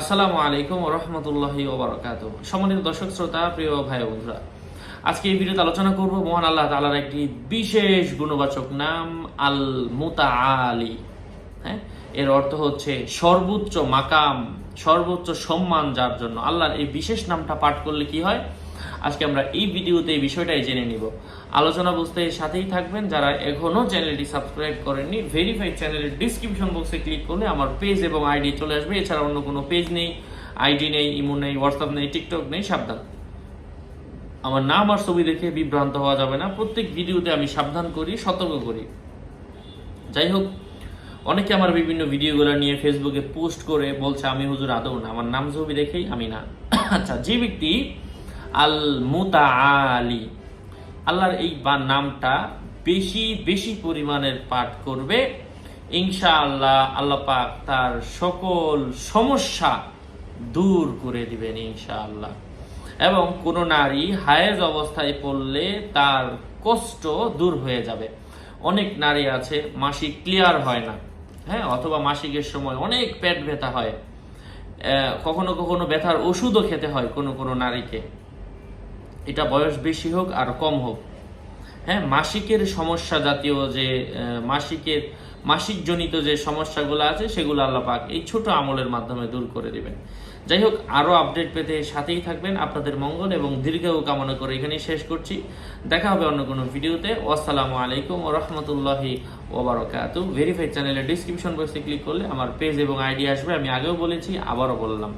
আসসালামু আলাইকুম রহমতুল্লাহি ওবরাকাত সম্মানিত দর্শক, শ্রোতা, প্রিয় ভাই বন্ধুরা, আজকে এই ভিডিওতে আলোচনা করব মহান আল্লাহ তালার একটি বিশেষ গুণবাচক নাম আল মুতা আলী হ্যাঁ? এর অর্থ হচ্ছে সর্বোচ্চ মাকাম, সর্বোচ্চ সম্মান যার জন্য। আল্লাহর এই বিশেষ নামটা পাঠ করলে কি হয়? আজকে আমরা এই ভিডিওতে এই বিষয়টাই জেনে নিব। আলোচনা বুঝতে সাথেই থাকবেন যারা এখনও চ্যানেলটি সাবস্ক্রাইব করেননি ভেরিফাইড চ্যানেলের ডিসক্রিপশন বক্সে ক্লিক করলে আমার পেজ এবং আইডি চলে আসবে। এছাড়া অন্য কোনো পেজ নেই আইডি নেই ইমো নেই হোয়াটসঅ্যাপ নেই টিকটক নেই, সাবধান। আমার নাম আর ছবি দেখে বিভ্রান্ত হওয়া যাবে না। প্রত্যেক ভিডিওতে আমি সাবধান করি, সতর্ক করি। যাই হোক, অনেকে আমার বিভিন্ন ভিডিওগুলো নিয়ে ফেসবুকে পোস্ট করে বলছে, আমি হুজুর আদৌ না। আমার নাম, ছবি দেখেই আমি না। আচ্ছা যে ব্যক্তি আল মুতা আলী আল্লাহর এই বা নামটা বেশি বেশি পরিমাণের পাঠ করবে। ইনশা আল্লাহ আল্লাহ পাক তার সকল সমস্যা দূর করে দিবেন ইনশা আল্লাহ এবং কোনো নারী হায়েজ অবস্থায় পড়লে তার কষ্ট দূর হয়ে যাবে। অনেক নারী আছে, মাসিক ক্লিয়ার হয় না। হ্যাঁ অথবা মাসিকের সময় অনেক পেট ব্যথা হয়। কখনো কখনো ব্যথার ওষুধও খেতে হয় কোনো কোনো নারীকে। এটা বয়স বেশি হোক আর কম হোক। হ্যাঁ মাসিকের সমস্যা জাতীয় যে মাসিকের মাসিক জনিত যে সমস্যাগুলো আছে, সেগুলো আল্লাহ পাক এই ছোট আমলের মাধ্যমে দূর করে দিবেন। যাই হোক আরও আপডেট পেতে সাথেই থাকবেন। আপনাদের মঙ্গল এবং দীর্ঘায়ু কামনা করে এখানেই শেষ করছি। দেখা হবে অন্য কোনো ভিডিওতে। আসসালামু আলাইকুম ও রহমতুল্লাহি ওবরাকাতু ভেরিফাইড চ্যানেলের ডিসক্রিপশন বক্সে ক্লিক করলে আমার পেজ এবং আইডি আসবে। আমি আগেও বলেছি, আবারও বললাম।